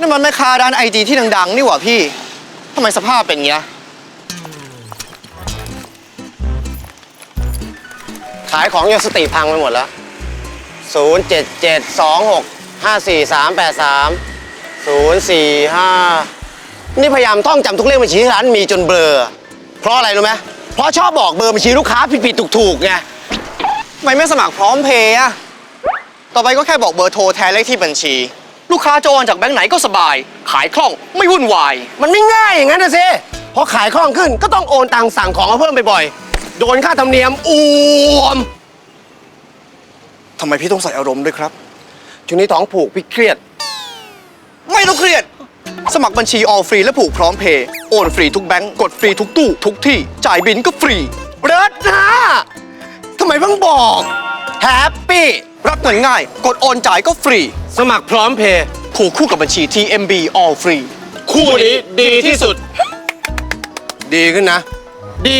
นั่นมันแม่ค้าร้านไอจีที่ดังๆ นี่หว่าพี่ ทำไมสภาพเป็นอย่างเงี้ย ขายของยังสติพังไปหมดแล้ว 0 7 7 2 6 5 4 3 8 3 0 4 5 นี่พยายามท่องจำทุกเลขบัญชีที่ร้านมีจนเบลอ เพราะอะไรรู้ไหมเพราะชอบบอกเบอร์บัญชีลูกค้าผิดๆถูกๆไงทำไมไม่สมัครพร้อมเพย์อะต่อไปก็แค่บอกเบอร์โทรแทนเลขที่บัญชี ลูกค้าจะโอนจากแบงค์ไหนก็สบาย ขายคล่องไม่วุ่นวาย มันไม่ง่ายอย่างนั้นนะสิพอขายคล่องขึ้นก็ต้องโอนตังค์สั่งของมาเพิ่มบ่อยๆโดนค่าธรรมเนียมอ้วมทำไมพี่ต้องใส่อารมณ์ด้วยครับ ช่วงนี้ท้องผูกพี่เครียด ไม่ต้องเครียด สมัครบัญชีออลฟรีและผูกพร้อมเพย์โอนฟรีทุกแบงก์กดฟรีทุกตู้ ทุกที่ จ่ายบินก็ฟรีเบิร์ดนะทำไมเพิ่งบอกแฮปปี้ รับเงินง่าย กดโอนจ่ายก็ฟรี สมัครพร้อมเพย์ผูกคู่กับบัญชี TMB All Free คู่นี้ดีที่สุด ดีขึ้นนะ ดี